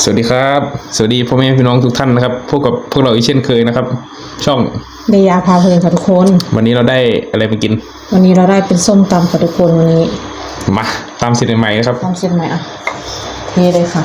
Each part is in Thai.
สวัสดีครับ สวัสดีพ่อแม่พี่น้องทุกท่านนะครับพบกับพวกเราอีกเช่นเคยนะครับ ช่องเดยาพาเพลินค่ะทุกคน วันนี้เราได้อะไรมากิน วันนี้เราได้เป็นส้มตำค่ะทุกคนวันนี้มาตามสิทธิ์ใหม่ๆนะครับทำเสร็จไหมอะเทเลยค่ะ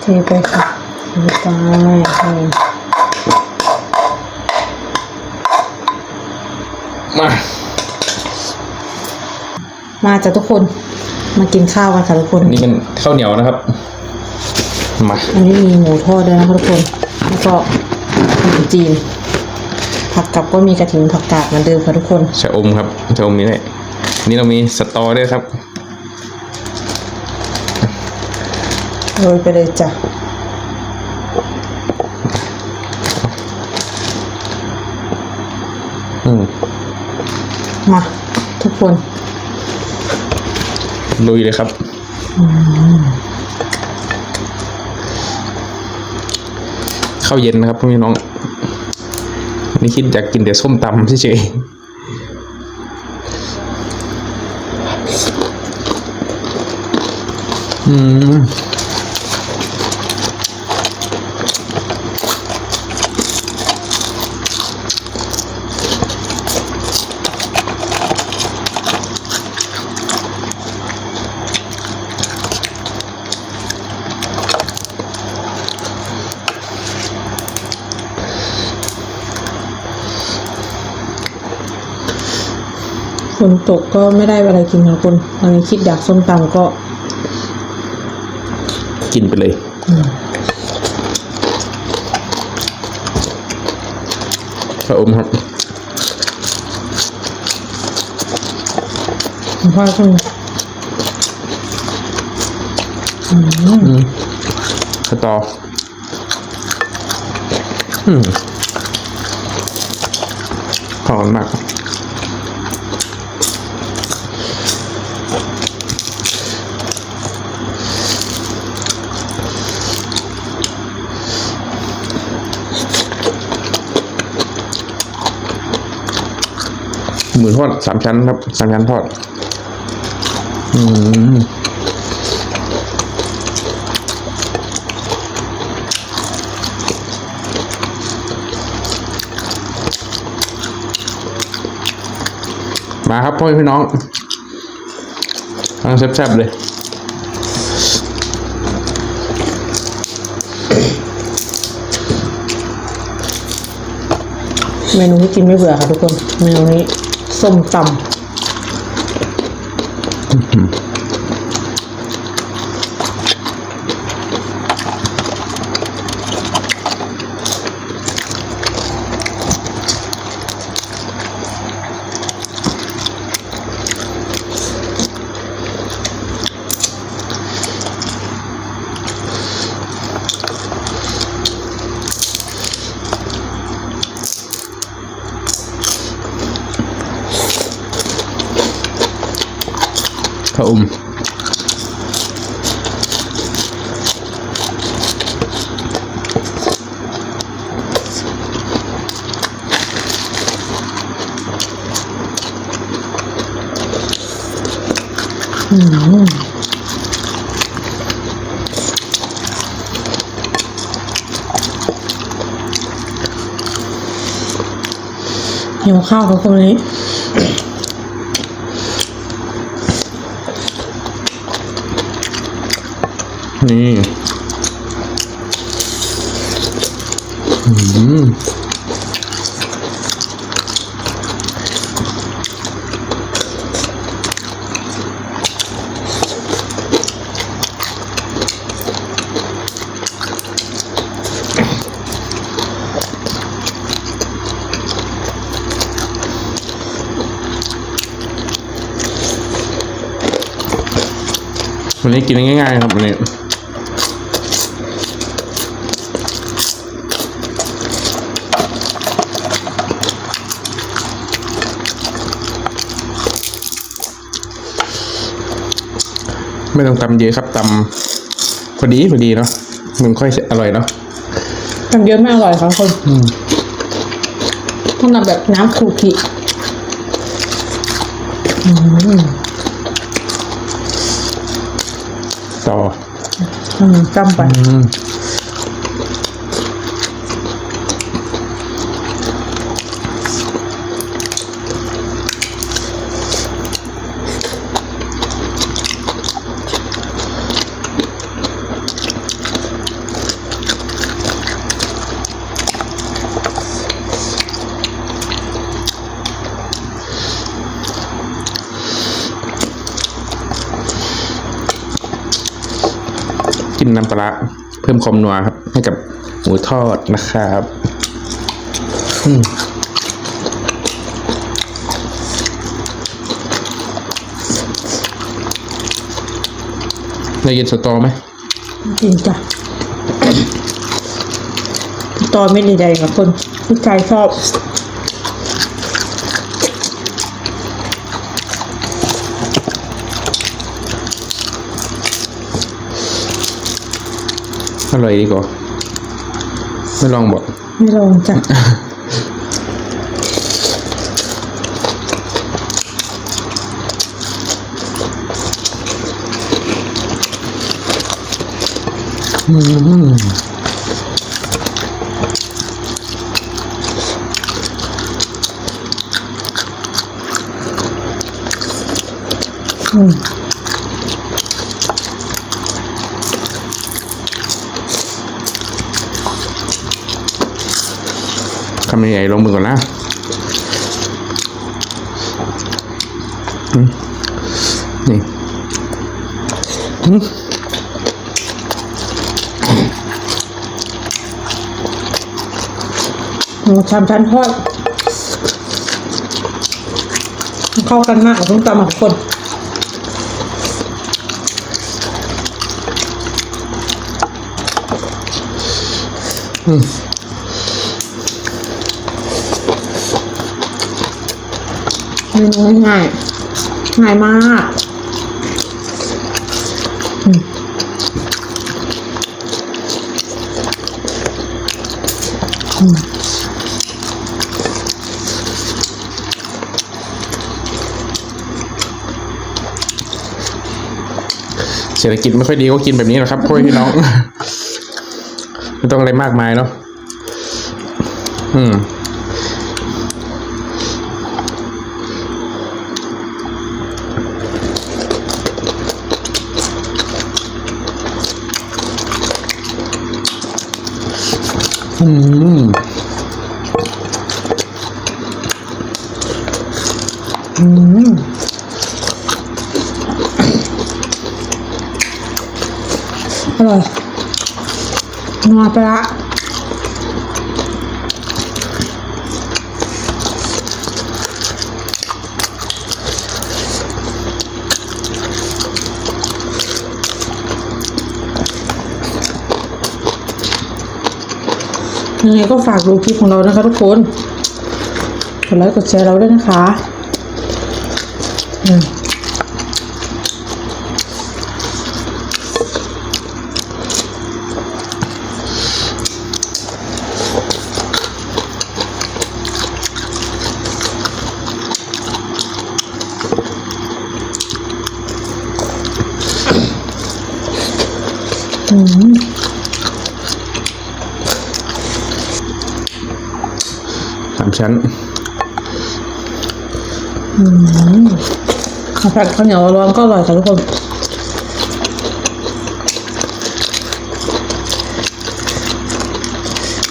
เทไปค่ะเทไปนี่มา มาจ้ะทุกคนมากินข้าวกันค่ะทุกคน นี่เป็นข้าวเหนียวนะครับ มา อันนี้มีหมูทอดด้วยนะคะทุกคน แล้วก็ขนมจีน ผักกับก็มีกระถิ่นผักกาดเหมือนเดิมค่ะทุกคนชะอมครับชะอมนี่แหละนี่เรามีสตอด้วยครับโรยไปเลยจ้ะอืมมาทุกคน ลุยเลยครับข้าวเย็นนะครับพี่น้องนี่คิดอยากกินแต่ส้มตำเฉยอืม ฝนตกก็ไม่ได้อะไรกินค่ะทุกคนตอนนี้คิดอยากส้มตำก็กินไปเลยชะอมครับคุณพ่อคุณสตออืมหอมมาก หมูทอดสามชั้นครับสามชั้นทอด อืมมาครับพ่อแม่พี่น้องทั้งแซ่บๆเลยเมนูที่กินไม่เบื่อค่ะทุกคน เมนูนี้ ส้มตพระอมำ หิวข้าวค่ะ นนี้นี่อืมวันนี้กินง่ายๆครับวันนี้ ไม่ต้องตำเยอะครับตำพอดีพอดีเนาะมันค่อยอร่อยเนาะทำเยอะไม่อร่อยค่ะทุกคนต้องทำแบบน้ำครูกิอืมต่ออืมจำไป จิ้มน้ำปลาร้าเพิ่มความนัวครับ ให้กับหมูทอดนะครับได้ยินสตอไหมจริงจ้ะตอไม่ดีใจกับคนผู้ชายชอบ ร่อยดีกว่าไม่ลองบอกไม่ลองจ้ะอืมอืม คำใหญ่ๆลงมือก่อนนะอืมนี่อืมหมูชามชั้นทอดเข้ากันมากกับส้มตำอะทุกคน เมนูง่ายๆง่ายมากอืมเศรษฐกิจไม่ค่อยดีก็กินแบบนี้แหละครับพ่อพี่น้องไม่ต้องอะไรมากมายเนาะอืม อืม อืมอร่อยนัวปลาร้า ยังไงก็ฝากดูคลิปของเรานะคะทุกคนกดไลค์กดแชร์เราด้วยนะคะ ชั้นข้าวผัดข้าวเหนียวร้อนก็อร่อยค่ะทุกคน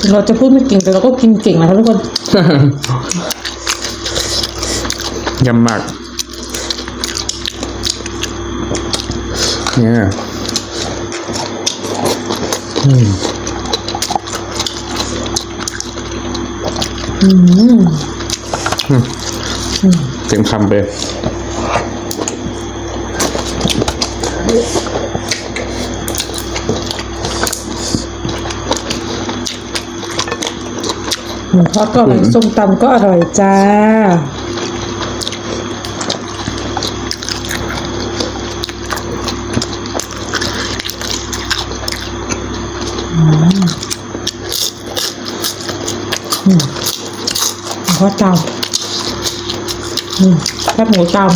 ถึงเราจะพูดไม่เก่งแต่เราก็กินเก่งนะคะทุกคนยำหมักเนี่ยอืม อืมเต็มคำไปหมูทอดก็อร่อยส้มตำก็อร่อยจ้า kho tàu ừ, bắp ngũ tàu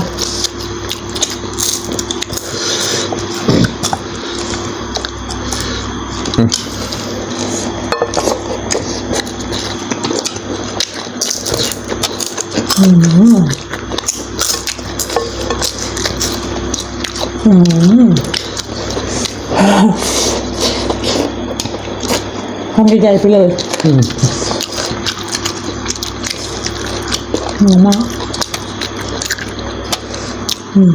Ừ. ừ, ừ Không đi dây phải lời ừ. หญ่ๆไปเลยอืมหนูมากอืม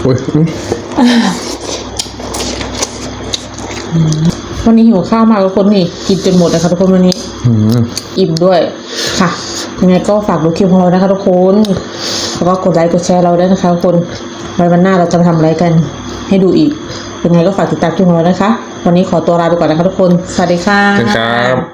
โอ้ยอืมวันนี้หิวข้าวมากทุกคนนี่กินจนหมดนะคะทุกคนวันนี้ อืมอิ่มด้วยค่ะ ยังไงก็ฝากดูคลิปของเรานะคะทุกคน แล้วก็กดไลค์กดแชร์เราด้วยนะคะทุกคนไว้วันหน้าเราจะมาทำอะไรกันให้ดูอีก ยังไงก็ฝากติดตามคลิปของเรานะคะ วันนี้ขอตัวลาไปก่อนนะคะทุกคน สวัสดีค่ะเชิญครับ